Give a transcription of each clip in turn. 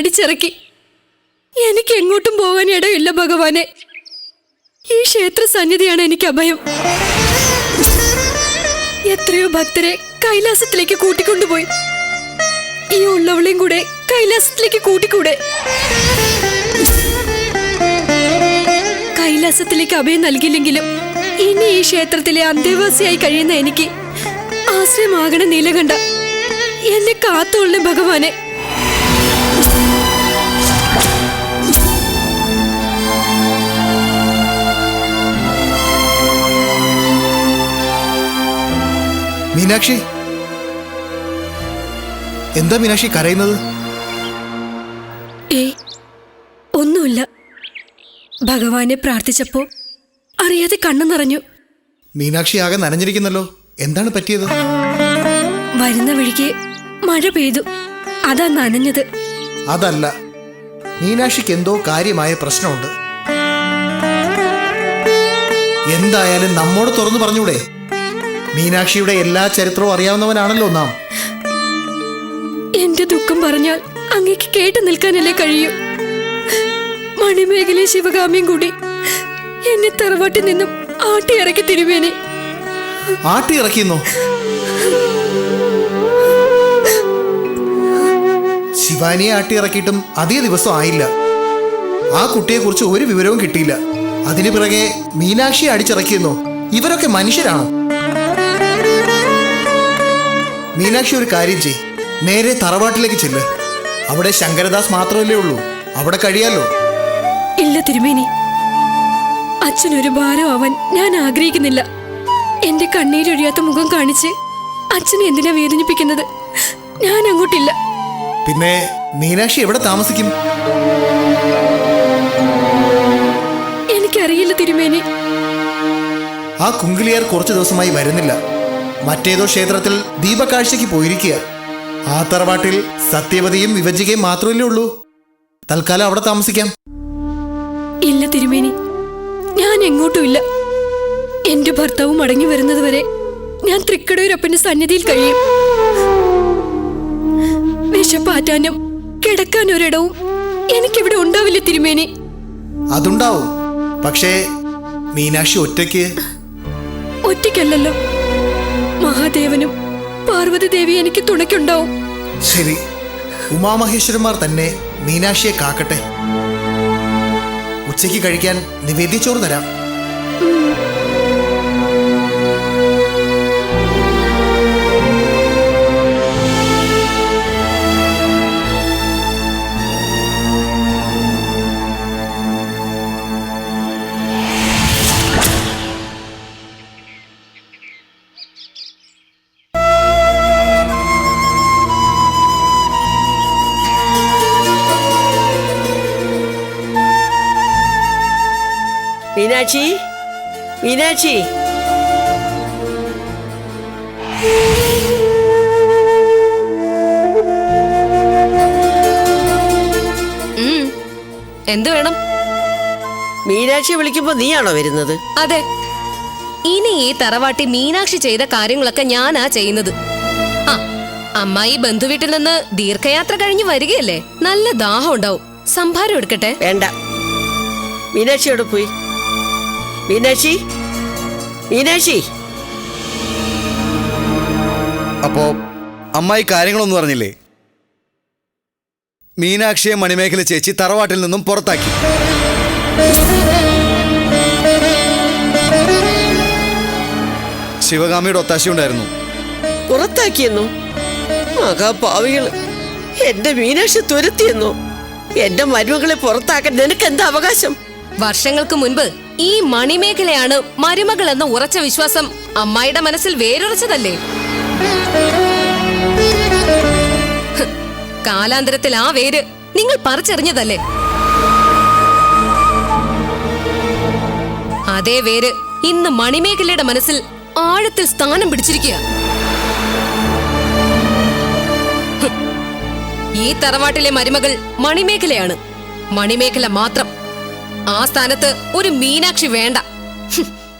അടിച്ചിറക്കി. എനിക്ക് എങ്ങോട്ടും പോകാൻ ഇടയില്ല ഭഗവാനെ. ഈ ക്ഷേത്ര സന്നിധിയാണ് എനിക്ക് അഭയം. എത്രയോ ഭക്തരെ കൈലാസത്തിലേക്ക് കൂട്ടിക്കൊണ്ടുപോയി. ഈ ഉള്ളവളെയും കൂടെ കൈലാസത്തിലേക്ക് കൂട്ടിക്കൂടെ? കൈലാസത്തിലേക്ക് അഭയം നൽകില്ലെങ്കിലും ഇനി ഈ ക്ഷേത്രത്തിലെ അന്തേവാസിയായി കഴിയുന്ന എനിക്ക് ആശ്രയമാകണ നീലകണ്ഠ എന്നെ കാത്തോളണേ ഭഗവാനെ. മീനാക്ഷി? എന്താ മീനാക്ഷി കരയുന്നത്? ഏയ് ഒന്നുമില്ല. ഭഗവാനെ പ്രാർത്ഥിച്ചപ്പോ അറിയാതെ കണ്ണു നിറഞ്ഞു. മീനാക്ഷി ആകെ നനഞ്ഞിരിക്കുന്നല്ലോ. എന്താണ് പറ്റിയത്? വരുന്ന വഴിക്ക് മഴ പെയ്തു. അതാ നനഞ്ഞത്. അതല്ല മീനാക്ഷിക്ക് എന്തോ കാര്യമായ പ്രശ്നമുണ്ട്. എന്തായാലും നമ്മോട് തുറന്നു പറഞ്ഞൂടെ. മീനാക്ഷിയുടെ എല്ലാ ചരിത്രവും അറിയാവുന്നവനാണല്ലോ നാം. എന്റെ ദുഃഖം പറഞ്ഞാൽ അങ്ങേക്ക് കേട്ടു നിൽക്കാനല്ലേ കഴിയൂ. മണിമേഖലയും ശിവകാമിയും കൂടി എന്നെ തറവാട്ടിൽ നിന്നും ആട്ടിയിറക്കി തിരുവേനെ ആട്ടി ഇറക്കിയെന്നു? ശിവാനിയെ ആട്ടി ഇറക്കിയിട്ടും അതേ ദിവസം ആയില്ല. ആ കുട്ടിയെക്കുറിച്ച് ഒരു വിവരവും കിട്ടിയില്ല. അതിനു പിറകെ മീനാക്ഷിയെ അടിച്ചിറക്കിയെന്നോ? ഇവരൊക്കെ മനുഷ്യരാണോ? മീനാക്ഷി ഒരു കാര്യം ചെയ്. നേരെ തറവാട്ടിലേക്ക് ചെല്ല്. അവിടെ ശങ്കരദാസ് മാത്രമല്ലേ ഉള്ളൂ. അവിടെ കഴിയാലോ? ഇല്ല തിരുമേനി. അച്ഛനൊരു അവൻ ഞാൻ ആഗ്രഹിക്കുന്നില്ല. എന്റെ കണ്ണീരൊഴിയാത്ത മുഖം കാണിച്ച് അച്ഛനെ എന്തിനാ വേദനിപ്പിക്കുന്നത്? ഞാൻ അങ്ങോട്ടില്ല. പിന്നെ മീനാക്ഷി എവിടെ താമസിക്കും? എനിക്കറിയില്ല തിരുമേനി. ആ കുങ്കിലിയാർ കുറച്ചു ദിവസമായി വരുന്നില്ല. മറ്റേതോ ക്ഷേത്രത്തിൽ ദീപക്കാഴ്ചയ്ക്ക് പോയിരിക്കുക. ആ തറവാട്ടിൽ സത്യവതിയും വിഭജികയും മാത്രമല്ലേ ഉള്ളൂ. തൽക്കാലം അവിടെ താമസിക്കാം. ഇല്ല തിരുമേനി. ഞാൻ എങ്ങോട്ടുമില്ല എന്റെ ഭർത്താവ് മടങ്ങി വരുന്നത് വരെ ഞാൻ തൃക്കടൂരപ്പന്റെ സന്നിധിയിൽ കഴിയും. വിശപ്പാറ്റാനും കിടക്കാൻ ഒരിടവും എനിക്കിവിടെ ഉണ്ടാവില്ല തിരുമേനി. അതുണ്ടാവും. പക്ഷേ മീനാക്ഷി ഒറ്റയ്ക്ക്? ഒറ്റയ്ക്കല്ലല്ലോ. മഹാദേവനും പാർവതി ദേവി എനിക്ക് തുണയ്ക്കുണ്ടാവും. ശരി. ഉമാമഹേശ്വരന്മാർ തന്നെ മീനാക്ഷിയെ കാക്കട്ടെ. ഉച്ചയ്ക്ക് കഴിക്കാൻ നിവേദ്യച്ചോറ് തരാം. മീനാക്ഷി? മീനാക്ഷി? എന്ത് വേണം? മീനാക്ഷി വിളിക്കുമ്പോ നീയാണോ വരുന്നത്? അതെ. ഇനി ഈ തറവാട്ടി മീനാക്ഷി ചെയ്ത കാര്യങ്ങളൊക്കെ ഞാനാ ചെയ്യുന്നത്. ആ അമ്മായി ബന്ധുവീട്ടിൽ നിന്ന് ദീർഘയാത്ര കഴിഞ്ഞ് വരികയല്ലേ? നല്ല ദാഹം ഉണ്ടാവും. സംഭാരം എടുക്കട്ടെ. വേണ്ട. മീനാക്ഷിയോട് പോയി. മീനാക്ഷി? മീനാക്ഷി? അപ്പോ അമ്മായി കാര്യങ്ങളൊന്നും പറഞ്ഞില്ലേ മീനാക്ഷിയെ മണിമേഖല ചേച്ചി തറവാട്ടിൽ നിന്നും പുറത്താക്കി. ശിവകാമിയുടെ ഒത്താശയുണ്ടായിരുന്നു പുറത്താക്കിയെന്നു? മഹാഭാവികൾ എന്റെ മീനാക്ഷി തുരത്തിയെന്നു? എന്റെ മരുമകളെ പുറത്താക്കാൻ നിനക്ക് എന്താ അവകാശം? വർഷങ്ങൾക്ക് മുൻപ് ഈ മണിമേഖലയാണ് മരുമകൾ എന്ന ഉറച്ച വിശ്വാസം അമ്മായിയുടെ മനസ്സിൽ വേരുറച്ചതല്ലേ? കാലാന്തരത്തിൽ ആ വേര് നിങ്ങൾ പറിച്ചെറിഞ്ഞതല്ലേ? അതേ വേര് ഇന്ന് മണിമേഖലയുടെ മനസ്സിൽ ആഴത്തിൽ സ്ഥാനം പിടിച്ചിരിക്കുക. ഈ തറവാട്ടിലെ മരുമകൾ മണിമേഖലയാണ്. മണിമേഖല മാത്രം. ആ സ്ഥാനത്ത് ഒരു മീനാക്ഷി വേണ്ട.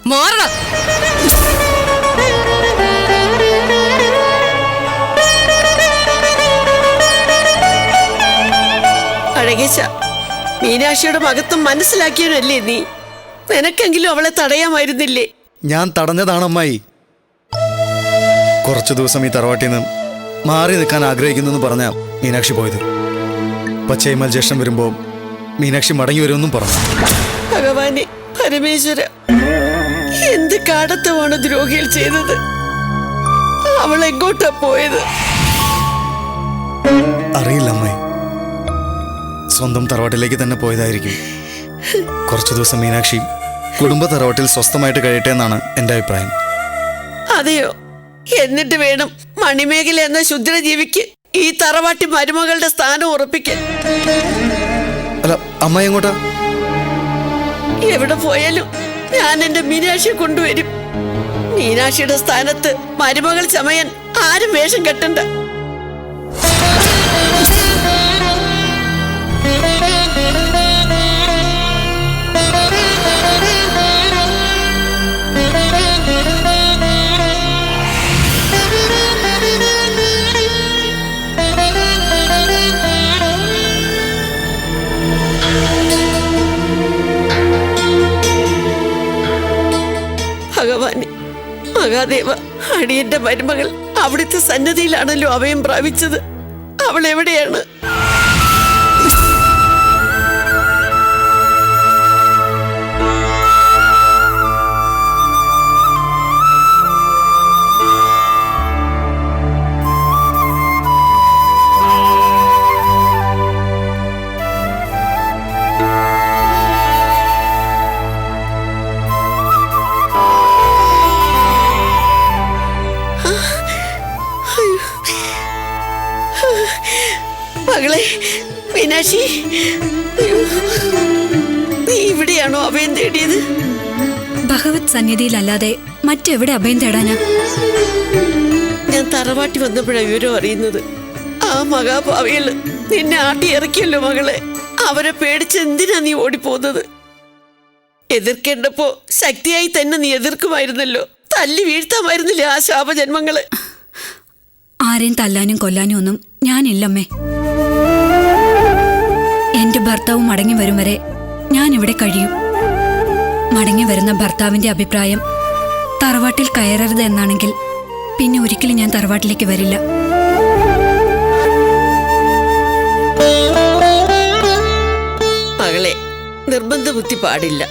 മാറണം. മീനാക്ഷിയുടെ മകത്വം മനസ്സിലാക്കിയവനല്ലേ നീ? നിനക്കെങ്കിലും അവളെ തടയാമായിരുന്നില്ലേ? ഞാൻ തടഞ്ഞതാണ് അമ്മായി. കുറച്ചു ദിവസം ഈ തറവാട്ടിൽ നിന്ന് മാറി നിൽക്കാൻ ആഗ്രഹിക്കുന്നെന്ന് പറഞ്ഞ മീനാക്ഷി പോയത്. പച്ചൈമൽ ജ്യേഷ്ഠം വരുമ്പോൾ മീനാക്ഷി മടങ്ങി വരുമെന്നും പറഞ്ഞു. ഭഗവാനെ പരമേശ്വര എന്ത് കാടത്തമാണ് ദ്രോഹിയിൽ ചെയ്തത്? അവൾ എങ്ങോട്ടാ പോയത്? അറിയില്ല അമ്മേ സ്വന്തം തറവാട്ടിലേക്ക് തന്നെ പോയതായിരിക്കും. കുറച്ചു ദിവസം മീനാക്ഷി കുടുംബ തറവാട്ടിൽ സ്വസ്ഥമായിട്ട് കഴിയട്ടെ എന്നാണ് എന്റെ അഭിപ്രായം. അതെയോ? എന്നിട്ട് വേണം മണിമേഖല എന്ന ശുദ്ര ജീവിക്ക് ഈ തറവാട്ടി മരുമകളുടെ സ്ഥാനം ഉറപ്പിക്കാൻ. അല്ല അമ്മ എങ്ങോട്ടാ? എവിടെ പോയാലും ഞാൻ എന്റെ മീനാക്ഷിയെ കൊണ്ടുവരും. മീനാക്ഷിയുടെ സ്ഥാനത്ത് മരുമകൾ ചമയൻ ആരും വേഷം കെട്ടണ്ട. മഹാദേവ അടിയന്റെ മരുമകൾ അവിടുത്തെ സന്നദ്ധിയിലാണല്ലോ അവയം പ്രാപിച്ചത്. അവൾ എവിടെയാണ്? അയ്യോ. നീ ഇവിടെയാണോ അഭയം തേടിയത്? ഭഗവത് സന്നിധിയിലല്ലാതെ മറ്റെവിടെ അഭയം തേടാനാ? ഞാൻ തറവാട്ടി വന്നപ്പോഴാണ് വിവരം അറിയുന്നത്. ആ മഹാഭാവിയിൽ നിന്നെ ആട്ടി ഇറക്കിയല്ലോ മകളെ. അവരെ പേടിച്ച് എന്തിനാ നീ ഓടിപ്പോകുന്നത് എതിർക്കേണ്ടപ്പോ ശക്തിയായി തന്നെ നീ എതിർക്കുമായിരുന്നല്ലോ. തല്ലി വീഴ്ത്താമായിരുന്നില്ലേ ആ ശാപജന്മങ്ങളെ? ആരെയും തല്ലാനും കൊല്ലാനും ഒന്നും ഞാനില്ലമ്മേ. എന്റെ ഭർത്താവ് മടങ്ങി വരും വരെ ഞാൻ ഇവിടെ കഴിയും. മടങ്ങി വരുന്ന ഭർത്താവിന്റെ അഭിപ്രായം തറവാട്ടിൽ കയറരുത് എന്നാണെങ്കിൽ പിന്നെ ഒരിക്കലും ഞാൻ തറവാട്ടിലേക്ക് വരില്ല. മകളെ നിർബന്ധ ബുദ്ധി പാടില്ല.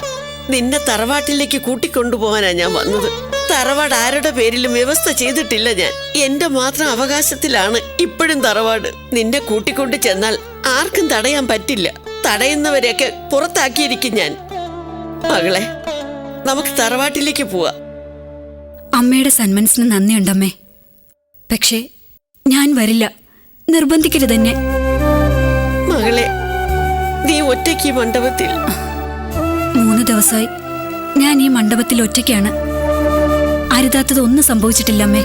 നിന്നെ തറവാട്ടിലേക്ക് കൂട്ടിക്കൊണ്ടുപോകാനാ ഞാൻ വന്നത്. തറവാട് ആരുടെ പേരിലും വ്യവസ്ഥ ചെയ്തിട്ടില്ല ഞാൻ. എന്റെ മാത്രം അവകാശത്തിലാണ് ഇപ്പോഴും തറവാട്. നിന്നെ കൂട്ടിക്കൊണ്ടു ചെന്നാൽ ആർക്കും തടയാൻ പറ്റില്ല. തടയുന്നവരെയൊക്കെ പുറത്താക്കിയിരിക്കും ഞാൻ. മകളെ നമുക്ക് തറവാട്ടിലേക്ക് പോവാ. അമ്മയുടെ സന്മനസ്സിന് നന്ദിയുണ്ടമ്മേ. പക്ഷേ ഞാൻ വരില്ല. നിർബന്ധിക്കരുത് തന്നെ മകളെ നീ ഒറ്റയ്ക്ക് ഈ മണ്ഡപത്തിൽ? മൂന്ന് ദിവസമായി ഞാൻ ഈ മണ്ഡപത്തിൽ ഒറ്റയ്ക്കാണ്. അരുതാത്തത് ഒന്നും സംഭവിച്ചിട്ടില്ലമ്മേ.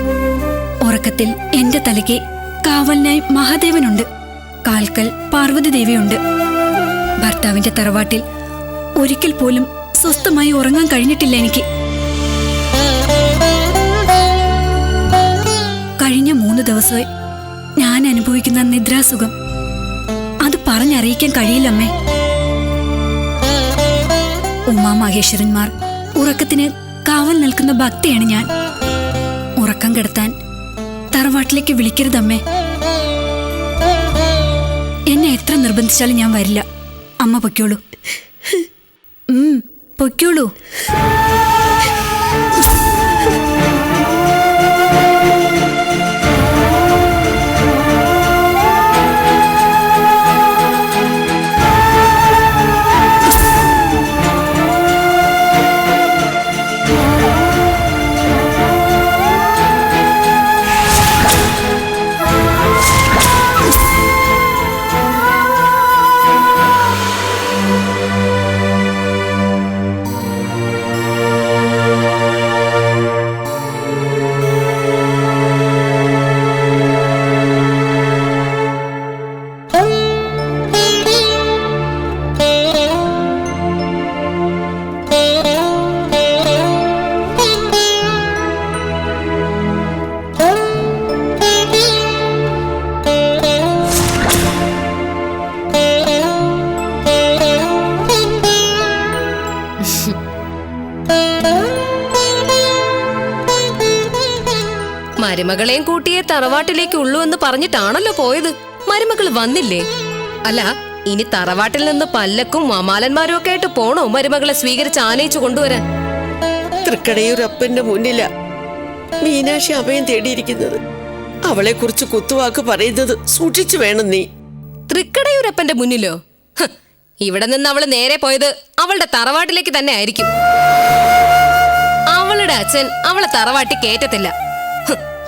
ഉറക്കത്തിൽ എന്റെ തലയ്ക്ക് കാവലിനായി മഹാദേവനുണ്ട്. കാൽക്കൽ പാർവതി ദേവിയുണ്ട് ഭർത്താവിന്റെ തറവാട്ടിൽ ഒരിക്കൽ പോലും സ്വസ്ഥമായി ഉറങ്ങാൻ കഴിഞ്ഞിട്ടില്ല എനിക്ക്. കഴിഞ്ഞ മൂന്ന് ദിവസമായി ഞാൻ അനുഭവിക്കുന്ന നിദ്രാസുഖം. അത് പറഞ്ഞറിയിക്കാൻ കഴിയില്ലമ്മേ ഉമാ മഹേശ്വരന്മാർ ഉറക്കത്തിന് കാവൽ നിൽക്കുന്ന ഭക്തിയാണ് ഞാൻ. ഉറക്കം കിടത്താൻ തറവാട്ടിലേക്ക് വിളിക്കരുതമ്മേ. എത്ര നിർബന്ധിച്ചാലും ഞാൻ വരില്ല. അമ്മ പൊയ്ക്കോളൂ. പൊയ്ക്കോളൂ. മരുമകളെയും കൂട്ടിയെ തറവാട്ടിലേക്ക് ഉള്ളൂ എന്ന് പറഞ്ഞിട്ടാണല്ലോ പോയത്. മരുമകൾ വന്നില്ലേ? അല്ല ഇനി തറവാട്ടിൽ നിന്ന് പല്ലക്കും മമാലന്മാരും ഒക്കെ ആയിട്ട് പോണോ മരുമകളെ സ്വീകരിച്ച് ആനയിച്ചു കൊണ്ടുവരാൻ? തൃക്കടയൂരപ്പന്റെ മുന്നില മീനാക്ഷി അഭയം തേടിയിരിക്കുന്നത്. അവളെ കുറിച്ച് കുത്തുവാക്ക് പറയുന്നത് സൂക്ഷിച്ചു വേണം നീ. തൃക്കടയൂരപ്പന്റെ മുന്നിലോ? ഇവിടെ നിന്ന് അവൾ നേരെ പോയത് അവളുടെ തറവാട്ടിലേക്ക് തന്നെ ആയിരിക്കും. അവളുടെ അച്ഛൻ അവളെ തറവാട്ടി കേറ്റത്തില്ല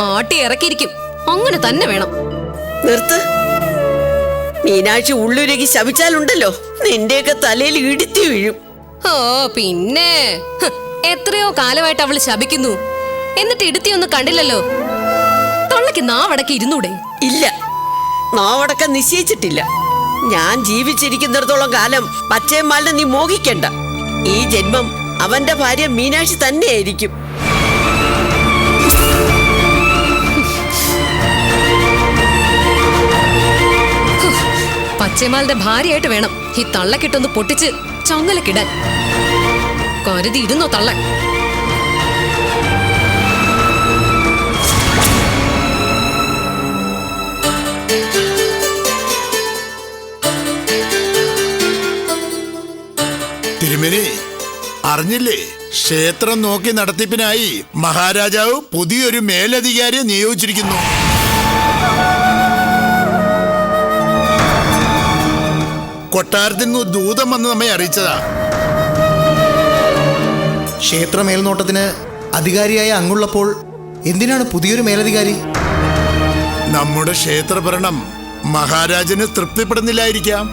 ആട്ടി ഇറക്കിയിരിക്കും. അങ്ങനെ തന്നെ വേണം. നിർത്ത്. മീനാക്ഷി ഉള്ളുരകി ശപിച്ചാലുണ്ടല്ലോ. നിന്റെയൊക്കെ തലയിൽ ഇടിത്തി വീഴും. ഓ പിന്നെ. എത്രയോ കാലമായിട്ട് അവൾ ശപിക്കുന്നു. എന്നിട്ട് ഇടുത്തിയൊന്നും കണ്ടില്ലല്ലോ. തൊള്ളക്ക് നാവടക്ക് ഇരുന്നൂടെ? ഇല്ല. നാവടക്ക നിശ്ചയിച്ചിട്ടില്ല. ഞാൻ ജീവിച്ചിരിക്കുന്നിടത്തോളം കാലം പച്ചയമ്മാലിനെ നീ മോഹിക്കണ്ട. ഈ ജന്മം അവന്റെ ഭാര്യ മീനാക്ഷി തന്നെയായിരിക്കും. പച്ചമാളുടെ ഭാര്യയായിട്ട് വേണം. ഈ തള്ളക്കിട്ടൊന്ന് പൊട്ടിച്ച് ചങ്ങലക്കിടാൻ. കരുതി ഇരുന്നോ തള്ള. തിരുമേനി അറിഞ്ഞില്ലേ? ക്ഷേത്രം നോക്കി നടത്തിപ്പിനായി മഹാരാജാവ് പുതിയൊരു മേലധികാരിയെ നിയോഗിച്ചിരിക്കുന്നു. കൊട്ടാരത്തിൽ നിന്ന് ദൂതം വന്ന് നമ്മെ അറിയിച്ചതാ. ക്ഷേത്ര മേൽനോട്ടത്തിന് അധികാരിയായ അങ്ങുള്ളപ്പോൾ എന്തിനാണ് പുതിയൊരു മേലധികാരി? നമ്മുടെ ക്ഷേത്രഭരണം മഹാരാജന് തൃപ്തിപ്പെടുന്നില്ലായിരിക്കാം.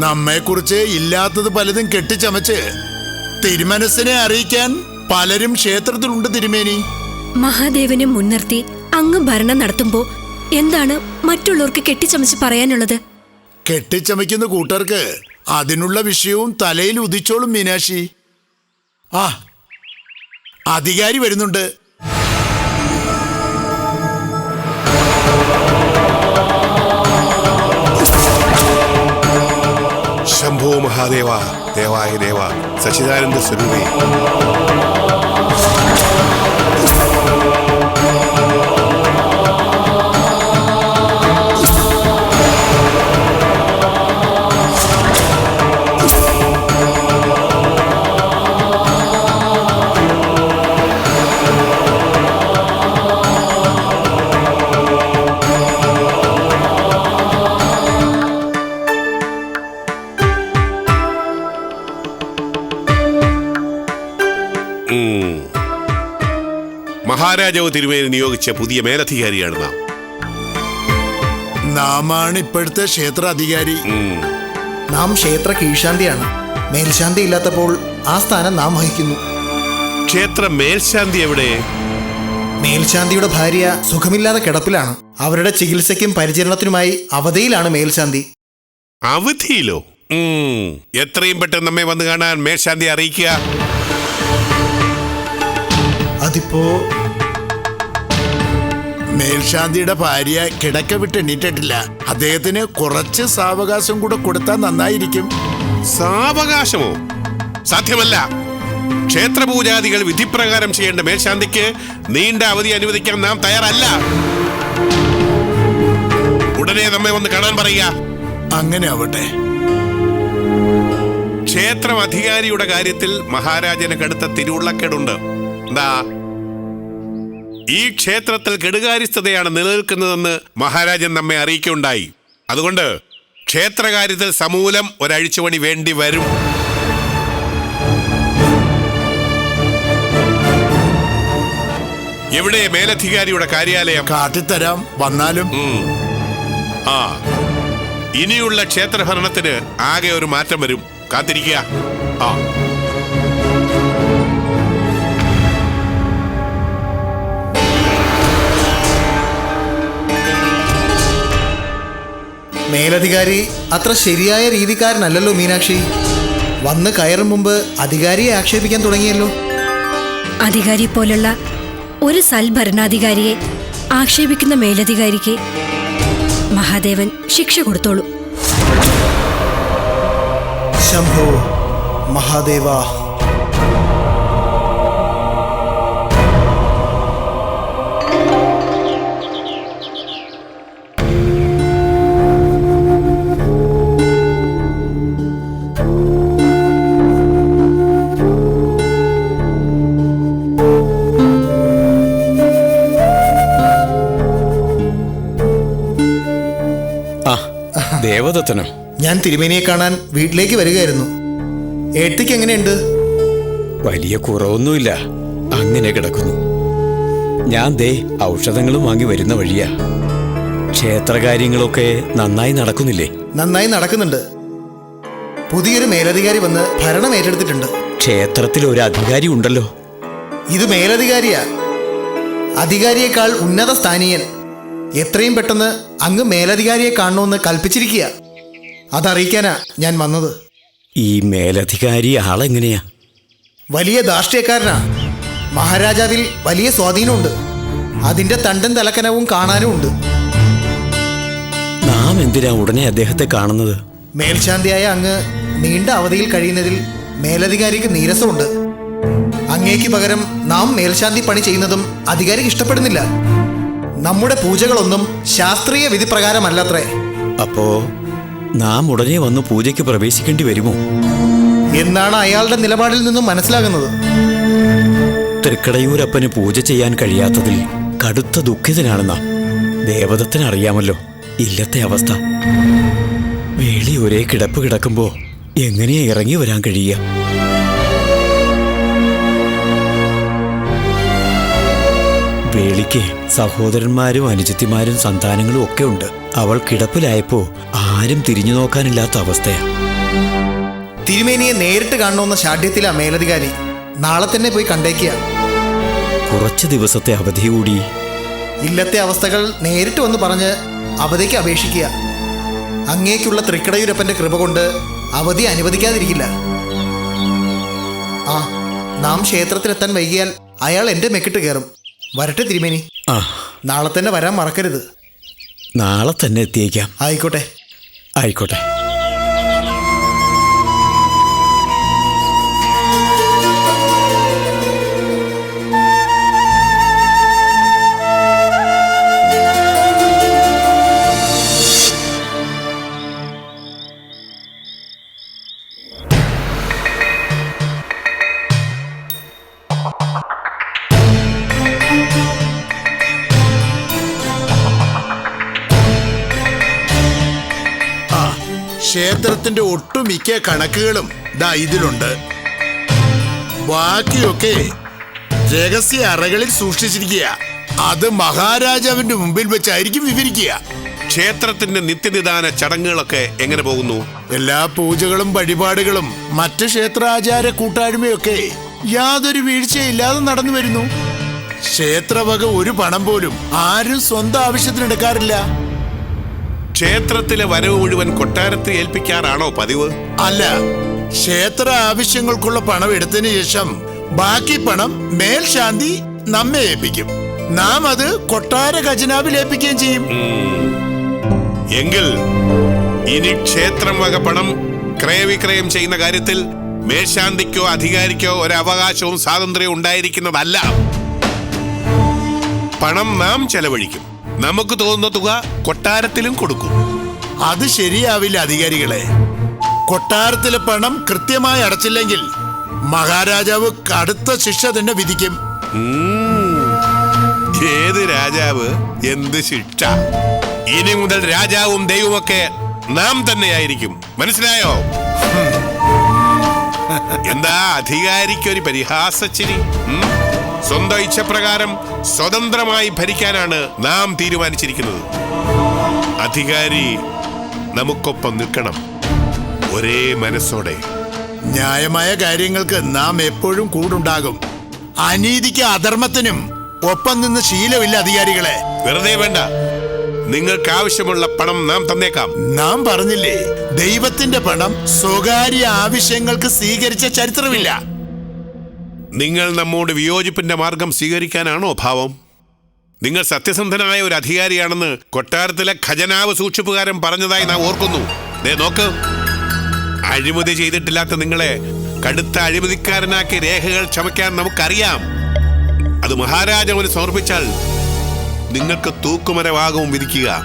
നമ്മെക്കുറിച്ച് ഇല്ലാത്തത് പലതും കെട്ടിച്ചമച്ച് തിരുമനസിനെ അറിയിക്കാൻ പലരും ക്ഷേത്രത്തിലുണ്ട് തിരുമേനി. മഹാദേവനെ മുൻനിർത്തി അങ്ങ് ഭരണം നടത്തുമ്പോ എന്താണ് മറ്റുള്ളവർക്ക് കെട്ടിച്ചമച്ച് പറയാനുള്ളത്? കെട്ടിച്ചമയ്ക്കുന്ന കൂട്ടർക്ക് അതിനുള്ള വിഷയവും തലയിൽ ഉദിച്ചോളും മീനാക്ഷി. ആ അധികാരി വരുന്നുണ്ട്. ശംഭോ മഹാദേവ ദേവായ ദേവ സച്ചിദാനന്ദ സ്വരൂപേ. മഹാരാജാവ് തിരുമേനി നിയോഗിച്ച പുതിയ മേലധികാരിയാണ് നാം. നാമാണ് ഇപ്പോഴത്തെ ക്ഷേത്ര അധികാരി നാം ക്ഷേത്ര കീഴ്ശാന്തിയാണ്. മേൽശാന്തി ഇല്ലാത്തപ്പോൾ ആ സ്ഥാനം നാം വഹിക്കുന്നു. ക്ഷേത്ര മേൽശാന്തി എവിടെ? മേൽശാന്തിയുടെ ഭാര്യ സുഖമില്ലാതെ കിടപ്പിലാണ്. അവരുടെ ചികിത്സയ്ക്കും പരിചരണത്തിനുമായി അവധിയിലാണ് മേൽശാന്തി. അവധിയിലോ? എത്രയും പെട്ടെന്ന് നമ്മെ വന്ന് കാണാൻ മേൽശാന്തി അറിയിക്കുക. അതിപ്പോ മേൽശാന്തിയുടെ ഭാര്യ കിടക്ക വിട്ട് എണീറ്റിട്ടില്ല. അദ്ദേഹത്തിന് കുറച്ച് സാവകാശം കൂടെ കൊടുത്താൽ നന്നായിരിക്കും. സാവകാശമോ? സാധ്യമല്ല. ക്ഷേത്രപൂജാദികൾ വിധിപ്രകാരം ചെയ്യേണ്ട മേൽശാന്തിക്ക് നീണ്ട അവധി അനുവദിക്കാൻ നാം തയ്യാറല്ല. ഉടനെ നമ്മെ ഒന്ന് കാണാൻ പറയുക. അങ്ങനെ ആവട്ടെ. ക്ഷേത്രം അധികാരിയുടെ കാര്യത്തിൽ മഹാരാജന് കടുത്ത തിരുവുള്ളക്കേടുണ്ട് എന്താ ഈ ക്ഷേത്രത്തിൽ കെടുകാര്യസ്ഥതയാണ് നിലനിൽക്കുന്നതെന്ന് മഹാരാജൻ നമ്മെ അറിയിക്കുകയുണ്ടായി. അതുകൊണ്ട് ക്ഷേത്രകാര്യത്തിൽ സമൂലം ഒരഴിച്ചുപണി വേണ്ടി വരും. എവിടെ മേലധികാരിയുടെ കാര്യാലയം? കാട്ടിത്തരാം വന്നാലും. ആ. ഇനിയുള്ള ക്ഷേത്രഭരണത്തിന് ആകെ ഒരു മാറ്റം വരും. കാത്തിരിക്കുക. ആ. മേലധികാരി അത്ര ശരിയായ രീതിക്കാരനല്ലല്ലോ മീനാക്ഷി. വന്ന് കയറും മുമ്പ് അധികാരിയെ ആക്ഷേപിക്കാൻ തുടങ്ങിയല്ലോ. അധികാരി പോലുള്ള ഒരു സൽഭരണാധികാരിയെ ആക്ഷേപിക്കുന്ന മേലധികാരിക്ക് മഹാദേവൻ ശിക്ഷ കൊടുത്തോളൂ. ശംഭോ മഹാദേവ. ദേവദത്തനോ ഞാൻ തിരുമേനിയെ കാണാൻ വീട്ടിലേക്ക് വരികയായിരുന്നു. ഏട്ടിക്ക് എങ്ങനെയുണ്ട്? വലിയ കുറവൊന്നുമില്ല. അങ്ങനെ കിടക്കുന്നു. ഞാൻ ദേ ഔഷധങ്ങളും വാങ്ങി വരുന്ന വഴിയാ. ക്ഷേത്രകാര്യങ്ങളൊക്കെ നന്നായി നടക്കുന്നില്ലേ? നന്നായി നടക്കുന്നുണ്ട്. പുതിയൊരു മേലധികാരി വന്ന് ഭരണം ഏറ്റെടുത്തിട്ടുണ്ട്. ക്ഷേത്രത്തിൽ ഒരു അധികാരി ഉണ്ടല്ലോ. ഇത് മേലധികാരിയാ. അധികാരിയേക്കാൾ ഉന്നത സ്ഥാനീയൻ. എത്രയും പെട്ടെന്ന് അങ്ങ് മേലധികാരിയെ കാണണമെന്ന് കൽപ്പിച്ചിരിക്കുക. അതറിയിക്കാനാ ഞാൻ വന്നത്. ഈ മേലധികാരി ആളെങ്ങനെയാ? വലിയ ധാർഷ്ട്യക്കാരനാ. മഹാരാജാവിൽ വലിയ സ്വാധീനമുണ്ട്. അതിന്റെ തണ്ടൻ തലക്കനവും കാണാനും ഉണ്ട്. നാം എന്തിനാ ഉടനെ അദ്ദേഹത്തെ കാണുന്നത്? മേൽശാന്തിയായ അങ്ങ് നീണ്ട അവധിയിൽ കഴിയുന്നതിൽ മേലധികാരിക്ക് നീരസമുണ്ട്. അങ്ങേക്ക് പകരം നാം മേൽശാന്തി പണി ചെയ്യുന്നതും അധികാരിക്ക് ഇഷ്ടപ്പെടുന്നില്ല. നമ്മുടെ പൂജകളൊന്നും ശാസ്ത്രീയ വിധി പ്രകാരമല്ലത്രേ അപ്പോ നാം ഉടനെ വന്ന് പൂജയ്ക്ക് പ്രവേശിക്കേണ്ടി വരുമോ? എന്നാണ് അയാളുടെ നിലപാടിൽ നിന്നും മനസ്സിലാകുന്നത്. തൃക്കടയൂരപ്പന് പൂജ ചെയ്യാൻ കഴിയാത്തതിൽ കടുത്ത ദുഃഖിതനാണ് നാം. ദേവദത്തിന് അറിയാമല്ലോ ഇല്ലത്തെ അവസ്ഥ. വേളി ഒരേ കിടപ്പ് കിടക്കുമ്പോ എങ്ങനെയാ ഇറങ്ങി വരാൻ കഴിയുക? വേളിക്ക് സഹോദരന്മാരും അനുജത്തിമാരും സന്താനങ്ങളും ഒക്കെ ഉണ്ട്. അവൾ കിടപ്പിലായപ്പോ ആരും തിരിഞ്ഞു നോക്കാനില്ലാത്ത അവസ്ഥയാ. തിരുമേനിയെ നേരിട്ട് കാണണമെന്ന ഷാഠ്യത്തിലാ മേലധികാരി. നാളെ തന്നെ പോയി കണ്ടേക്കുക കുറച്ച് ദിവസത്തെ അവധി കൂടി. ഇല്ലത്തെ അവസ്ഥകൾ നേരിട്ട് വന്ന് പറഞ്ഞ് അവധിക്ക് അപേക്ഷിക്കുക അങ്ങേക്കുള്ള തൃക്കടയൂരപ്പന്റെ കൃപ കൊണ്ട് അവധി അനുവദിക്കാതിരിക്കില്ല. ആ നാം ക്ഷേത്രത്തിലെത്താൻ വൈകിയാൽ അയാൾ എന്റെ മെക്കിട്ട് കയറും. വരട്ടെ തിരുമേനി. ആ. നാളെ തന്നെ വരാൻ മറക്കരുത്. നാളെ തന്നെ എത്തിയേക്കാം. ആയിക്കോട്ടെ. ആയിക്കോട്ടെ. ക്ഷേത്രത്തിന്റെ ഒട്ടുമിക്ക കണക്കുകളും ദാ ഇതിലുണ്ട്. ബാക്കിയൊക്കെ രഹസ്യ അറകളിൽ സൂക്ഷിച്ചിരിക്കുക. അത് മഹാരാജാവിന്റെ മുമ്പിൽ വെച്ചായിരിക്കും വിവരിക്കുക. ക്ഷേത്രത്തിന്റെ നിത്യനിദാന ചടങ്ങുകളൊക്കെ എങ്ങനെ പോകുന്നു? എല്ലാ പൂജകളും വഴിപാടുകളും മറ്റ് ക്ഷേത്രാചാര കൂട്ടായ്മയൊക്കെ യാതൊരു വീഴ്ചയില്ലാതെ നടന്നു വരുന്നു. ക്ഷേത്രവക ഒരു പണം പോലും ആരും സ്വന്തം ആവശ്യത്തിനെടുക്കാറില്ല ക്ഷേത്രത്തിലെ വരവ് മുഴുവൻ കൊട്ടാരത്തിൽ ഏൽപ്പിക്കാറാണോ പതിവ്? അല്ല. ക്ഷേത്ര ആവശ്യങ്ങൾക്കുള്ള പണം എടുത്തതിനു ശേഷം ബാക്കി പണം മേൽശാന്തി നമ്മെ ഏൽപ്പിക്കും. നാം അത് കൊട്ടാര ഖജനാവിൽ ഏൽപ്പിക്കുകയും ചെയ്യും. എങ്കിൽ ഇനി ക്ഷേത്രം വക പണം ക്രയവിക്രയം ചെയ്യുന്ന കാര്യത്തിൽ മേൽശാന്തിക്കോ അധികാരിക്കോ ഒരു അവകാശവും സ്വാതന്ത്ര്യവും ഉണ്ടായിരിക്കുന്നതല്ല. പണം നാം ചെലവഴിക്കും. നമുക്ക് തോന്നുന്ന തുക കൊട്ടാരത്തിലും കൊടുക്കും. അത് ശരിയാവില്ല അധികാരികളെ. കൊട്ടാരത്തിലെ പണം കൃത്യമായി അടച്ചില്ലെങ്കിൽ മഹാരാജാവ് കടുത്ത ശിക്ഷ തന്നെ വിധിക്കും. ഏത് രാജാവ് എന്ത് ശിക്ഷ? ഇനി മുതൽ രാജാവും ദൈവമൊക്കെ നാം തന്നെയായിരിക്കും. മനസ്സിലായോ? എന്താ അധികാരിക്കൊരു പരിഹാസച്ചിരി? സ്വന്തം ഇച്ഛപ്രകാരം സ്വതന്ത്രമായി ഭരിക്കാനാണ് നാം തീരുമാനിച്ചിരിക്കുന്നത്. അധികാരി നമുക്കൊപ്പം നിൽക്കണം. ഒരേ മനസ്സോടെ. ന്യായമായ കാര്യങ്ങൾക്ക് നാം എപ്പോഴും കൂടുണ്ടാകും. അനീതിക്ക് അധർമ്മത്തിനും ഒപ്പം നിന്ന് ശീലമില്ല അധികാരികളെ. വെറുതെ വേണ്ട. നിങ്ങൾക്ക് ആവശ്യമുള്ള പണം നാം തന്നേക്കാം. നാം പറഞ്ഞില്ലേ ദൈവത്തിന്റെ പണം സ്വകാര്യ ആവശ്യങ്ങൾക്ക് സ്വീകരിച്ച ചരിത്രമില്ല. നിങ്ങൾ നമ്മോട് വിയോജിപ്പിന്റെ മാർഗം സ്വീകരിക്കാനാണോ ഭാവം? നിങ്ങൾ സത്യസന്ധനായ ഒരു അധികാരിയാണെന്ന് കൊട്ടാരത്തിലെ ഖജനാവ് സൂക്ഷിപ്പുകാരൻ പറഞ്ഞതായി നാം ഓർക്കുന്നു. ദേ നോക്ക്. അഴിമതി ചെയ്തിട്ടില്ലാത്ത നിങ്ങളെ കടുത്ത അഴിമതിക്കാരനാക്കി രേഖകൾ ചമയ്ക്കാൻ നമുക്കറിയാം. അത് മഹാരാജാവിന് സമർപ്പിച്ചാൽ നിങ്ങൾക്ക് തൂക്കുമരവാകവും വിധിക്കുക.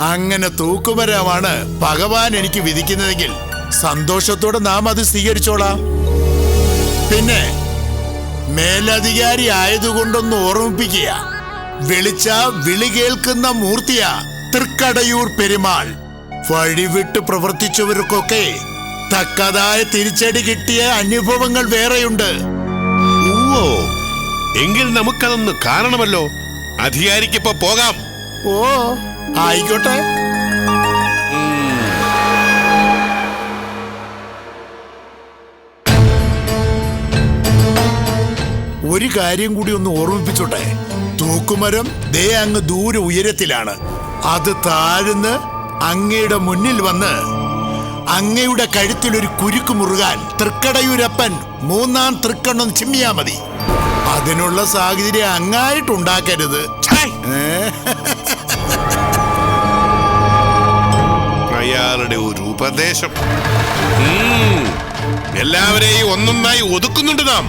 അങ്ങനെ തൂക്കുമരമാണ് ഭഗവാൻ എനിക്ക് വിധിക്കുന്നതെങ്കിൽ സന്തോഷത്തോടെ നാം അത് സ്വീകരിച്ചോളാം. പിന്നെ മേലധികാരി ആയതുകൊണ്ടൊന്ന് ഓർമ്മിപ്പിക്കുക. വിളിച്ച വിളി കേൾക്കുന്ന മൂർത്തിയ തൃക്കടയൂർ പെരുമാൾ. വഴിവിട്ട് പ്രവർത്തിച്ചവർക്കൊക്കെ തക്കതായ തിരിച്ചടി കിട്ടിയ അനുഭവങ്ങൾ വേറെയുണ്ട്. ഓ എങ്കിൽ നമുക്കതൊന്ന് കാണണമല്ലോ. അധികാരിക്കിപ്പോ പോകാം. ഓ ആയിക്കോട്ടെ. ഒരു കാര്യം കൂടി ഒന്ന് ഓർമ്മിപ്പിച്ചോട്ടെ? തൂക്കുമരം ദേ അങ്ങ് ദൂരെ ഉയരത്തിലാണ്. അത് താഴ്ന്ന് അങ്ങയുടെ മുന്നിൽ വന്ന് അങ്ങയുടെ കഴുത്തിൽ ഒരു കുരുക്ക് മുറുകാൻ തൃക്കടയൂരപ്പൻ മൂന്നാം തൃക്കണ്ണം ചിമ്മിയാ മതി. അതിനുള്ള സാഹചര്യം അങ്ങായിട്ടുണ്ടാക്കരുത് അയാളുടെ ഒരു ഉപദേശം. എല്ലാവരെയും ഒന്നൊന്നായി ഒതുക്കുന്നുണ്ട് നാം.